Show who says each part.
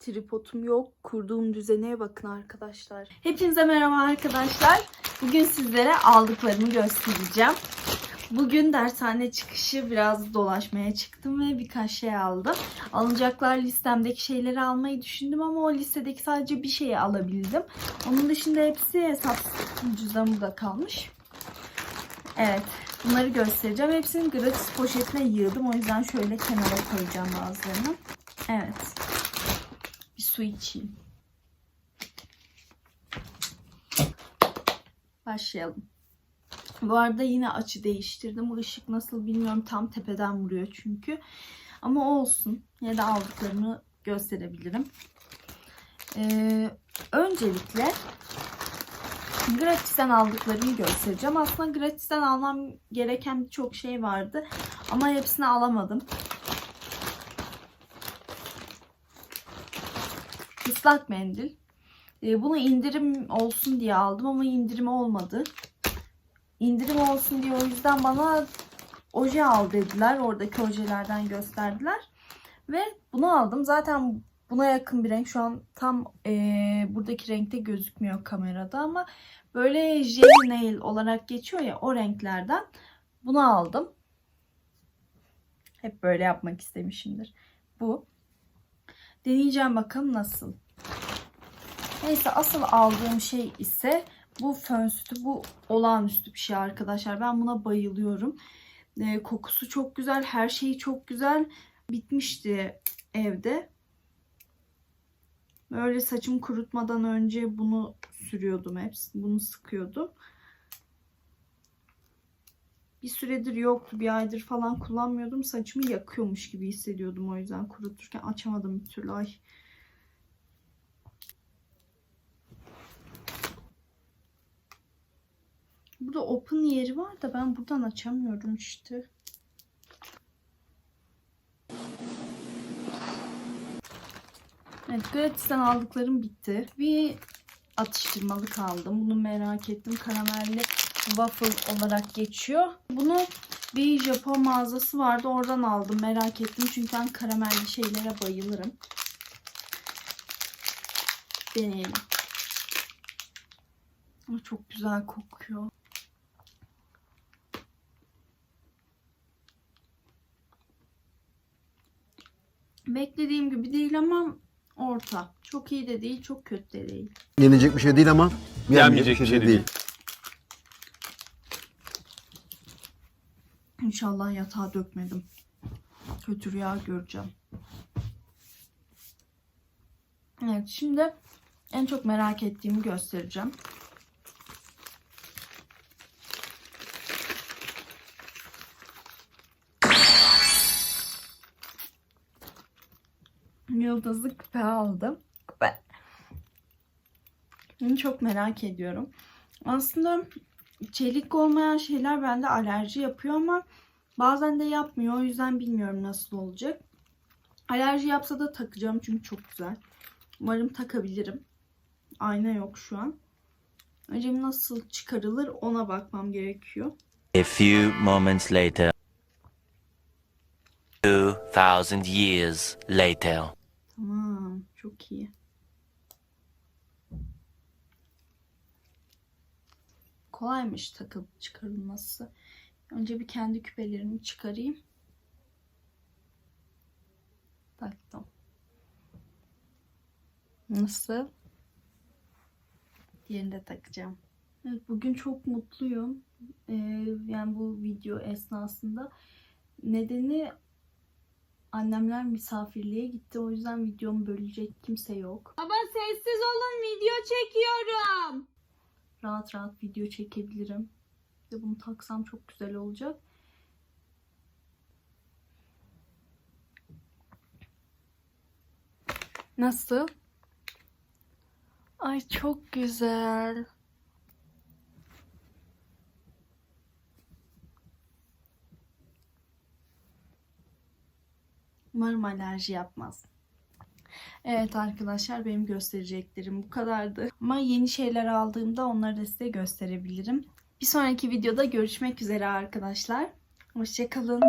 Speaker 1: Tripodum yok. Kurduğum düzeneye bakın arkadaşlar. Hepinize merhaba arkadaşlar. Bugün sizlere aldıklarımı göstereceğim. Bugün dershane çıkışı biraz dolaşmaya çıktım ve birkaç şey aldım. Alınacaklar listemdeki şeyleri almayı düşündüm ama o listedeki sadece bir şeyi alabildim. Onun dışında hepsi hesap cüzdanımda kalmış. Evet. Bunları göstereceğim. Hepsini gratis poşetine yığdım. O yüzden şöyle kenara koyacağım bazılarını. Evet. Su içeyim. Başlayalım. Bu arada yine açı değiştirdim. Bu ışık nasıl bilmiyorum. Tam tepeden vuruyor çünkü. Ama olsun. Yine de aldıklarımı gösterebilirim. Ee, öncelikle Gratisten aldıklarımı göstereceğim. Aslında gratisten almam gereken birçok şey vardı. Ama hepsini alamadım. Islak mendil. Ee, bunu indirim olsun diye aldım ama indirim olmadı. İndirim olsun diye o yüzden bana oje al dediler. Oradaki ojelerden gösterdiler. Ve bunu aldım. Zaten buna yakın bir renk. Şu an tam eee, buradaki renkte gözükmüyor kamerada ama böyle jelly nail olarak geçiyor ya o renklerden bunu aldım. Hep böyle yapmak istemişimdir. Bu. Deneyeceğim bakalım nasıl. Neyse asıl aldığım şey ise bu fön sütü. Bu olağanüstü bir şey arkadaşlar. Ben buna bayılıyorum. Ee, kokusu çok güzel. Her şeyi çok güzel. Bitmişti evde. Böyle saçımı kurutmadan önce bunu sürüyordum hep. Bunu sıkıyordum. Bir süredir yoktu. Bir aydır falan kullanmıyordum. Saçımı yakıyormuş gibi hissediyordum o yüzden kuruturken. Açamadım bir türlü. Ay. Burada open yeri var da ben buradan açamıyorum işte. Evet, gratisten aldıklarım bitti. Bir atıştırmalık aldım. Bunu merak ettim. Karamelli waffle olarak geçiyor. Bunu bir Japon mağazası vardı. Oradan aldım. Merak ettim. Çünkü ben karamelli şeylere bayılırım. Deneyelim. Çok güzel kokuyor. Beklediğim gibi değil ama orta. Çok iyi de değil, çok kötü de değil.
Speaker 2: Yenecek bir şey değil ama yenmeyecek bir şey de değil.
Speaker 1: İnşallah yatağa dökmedim. Kötü rüya göreceğim. Evet şimdi en çok merak ettiğimi göstereceğim. Yıldızlı küpe aldım. Küpe. Bunu çok merak ediyorum. Aslında çelik olmayan şeyler bende alerji yapıyor ama bazen de yapmıyor. O yüzden bilmiyorum nasıl olacak. Alerji yapsa da takacağım çünkü çok güzel. Umarım takabilirim. Ayna yok şu an. Önce nasıl çıkarılır ona bakmam gerekiyor.
Speaker 3: A few moments later. 2000 years later.
Speaker 1: Tamam. Çok iyi. Kolaymış takıp çıkarılması. Önce bir kendi küpelerimi çıkarayım. Taktım. Nasıl? Diğerini de takacağım. Evet, bugün çok mutluyum. Ee, yani bu video esnasında. Nedeni Annemler misafirliğe gitti. O yüzden videomu bölecek kimse yok.
Speaker 4: Baba sessiz olun video çekiyorum.
Speaker 1: Rahat rahat video çekebilirim. Ve bunu taksam çok güzel olacak. Nasıl? Ay çok güzel. Umarım alerji yapmaz. Evet arkadaşlar benim göstereceklerim bu kadardı. Ama yeni şeyler aldığımda onları da size gösterebilirim. Bir sonraki videoda görüşmek üzere arkadaşlar. Hoşçakalın.